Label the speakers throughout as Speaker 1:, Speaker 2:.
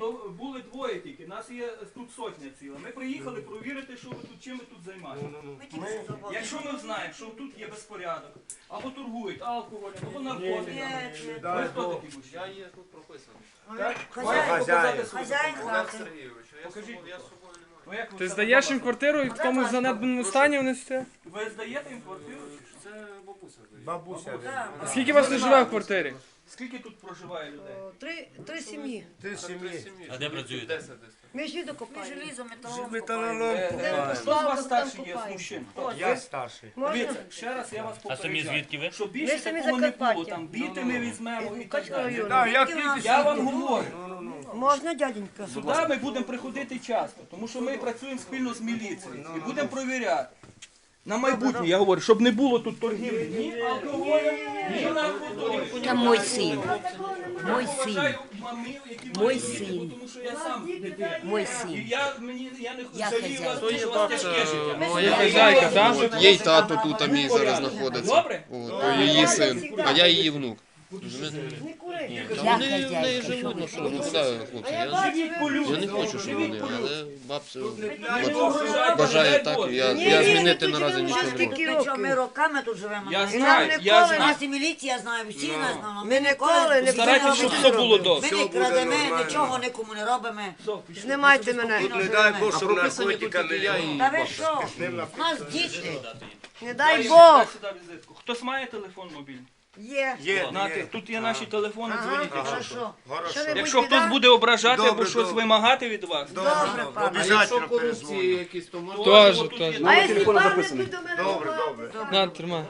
Speaker 1: то були двоє тільки. Нас є тут сотня ціла. Ми приїхали провірити, що ви тут чим ви тут займаєтеся. Якщо ми знаємо, що тут є безпорядок, або торгують алкоголем, або наркотиками. Ви хто такі будете?
Speaker 2: Я є тут прописаний.
Speaker 3: Хазяїн. Хазяїн?
Speaker 2: Олег. Сергійович, я з собою- не маю.
Speaker 1: Ну, як ви
Speaker 4: Ти
Speaker 1: це
Speaker 4: здаєш їм квартиру і в тому занедбаному стані вони стоять?
Speaker 1: Ви здаєте їм квартиру? чи що?
Speaker 2: Це бабуся. дає.
Speaker 5: Бабуся.
Speaker 4: Скільки вас не живе в квартирі?
Speaker 1: Скільки тут проживає людей?
Speaker 6: Три, три сім'ї.
Speaker 5: Ти сім'ї.
Speaker 2: три сім'ї.
Speaker 7: А де працюєте?
Speaker 6: Ми ж
Speaker 3: Ми
Speaker 6: копаємо.
Speaker 3: желізо, металом
Speaker 5: Металолом
Speaker 3: копаємо.
Speaker 1: Е, е, Хто з вас старший є з мужчин?
Speaker 5: Я старший.
Speaker 6: Можна?
Speaker 1: Дивіться, ще раз я вас
Speaker 7: А самі
Speaker 1: попереджаю.
Speaker 7: звідки ви?
Speaker 1: Щоб
Speaker 6: Ми
Speaker 1: більше
Speaker 6: самі
Speaker 1: такого не було, там біти ми візьмемо і так далі.
Speaker 6: району.
Speaker 5: Я
Speaker 1: вам говорю,
Speaker 6: Можна, дяденька?
Speaker 1: сюди ми будемо приходити часто, тому що ми працюємо спільно з міліцією і будемо провіряти. На майбутнє, я говорю, щоб не було тут торгівлі ні алкоголем, ні наркотиками.
Speaker 8: Там мой син. Мой син. Мой син.
Speaker 1: тому що я сам дитина.
Speaker 8: Мой син.
Speaker 1: я, мені, я не
Speaker 8: Я
Speaker 1: жалію вас,
Speaker 8: хазяйка.
Speaker 1: тяжке життя.
Speaker 4: Так?
Speaker 9: Їй тато тут а мій зараз знаходиться.
Speaker 1: Добре?
Speaker 9: От, то її син, а я її внук. Та
Speaker 8: Я
Speaker 9: вони в неї живуть, ну що, ну куди, хлопці? Я, я не хочу, щоб вони, але бабцю бажає так, я,
Speaker 6: Ні,
Speaker 9: я
Speaker 6: ні,
Speaker 9: змінити наразі нічого не можу.
Speaker 6: ні.
Speaker 3: Що, ми роками тут живемо.
Speaker 1: Я знаю,
Speaker 6: ніколи
Speaker 1: я
Speaker 3: нас і міліція знає, всі нас знають.
Speaker 6: Ми ніколи не
Speaker 1: Старайтесь, щоб все було добре.
Speaker 3: Ми не крадемо, нічого нікому не робимо.
Speaker 6: Знімайте мене.
Speaker 5: Не дай Бог, щоб
Speaker 9: я і
Speaker 3: Та ви що? У нас діти.
Speaker 6: Не дай
Speaker 1: Дай
Speaker 6: Бог.
Speaker 1: Хтось має телефон мобільний?
Speaker 6: Є.
Speaker 5: Є,
Speaker 1: Нате,
Speaker 5: є.
Speaker 1: тут є наші телефони,
Speaker 6: Ага,
Speaker 1: дзвоніть. якщо що.
Speaker 3: Хорошо.
Speaker 5: Хорошо.
Speaker 6: Що-небудь
Speaker 1: Якщо
Speaker 6: біда?
Speaker 1: хтось буде ображати або
Speaker 5: Добре,
Speaker 1: щось
Speaker 5: добре.
Speaker 1: вимагати від вас,
Speaker 6: Добре,
Speaker 9: А якщо
Speaker 5: Обов'язково
Speaker 9: корупції
Speaker 5: перезвоню.
Speaker 9: якісь, то можна
Speaker 4: Теж,
Speaker 1: Тут
Speaker 4: теж.
Speaker 1: є
Speaker 6: А якщо буде до мене
Speaker 5: Добре, добре.
Speaker 4: На, тримай.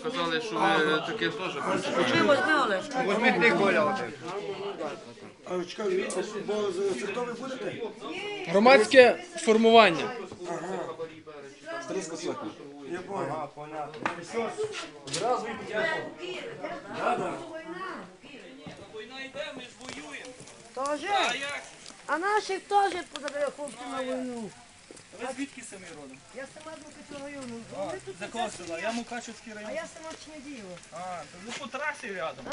Speaker 9: сказали, що ви таке теж хочете.
Speaker 3: Возьми, возьми, Олешка.
Speaker 5: Возьміть ти, Коля, один.
Speaker 4: Громадське формування.
Speaker 5: Ага, понятно.
Speaker 1: війна
Speaker 6: Тоже?
Speaker 1: А
Speaker 6: наші наших теж подали хлопці на війну.
Speaker 1: Ви звідки самі родом?
Speaker 6: Я сама з Мукачевого району.
Speaker 1: А,
Speaker 6: Вони тут
Speaker 1: За кого села? Я Мукачевський
Speaker 6: А
Speaker 1: район.
Speaker 6: я сама Чнедієва.
Speaker 1: А, то ви по трасі рядом.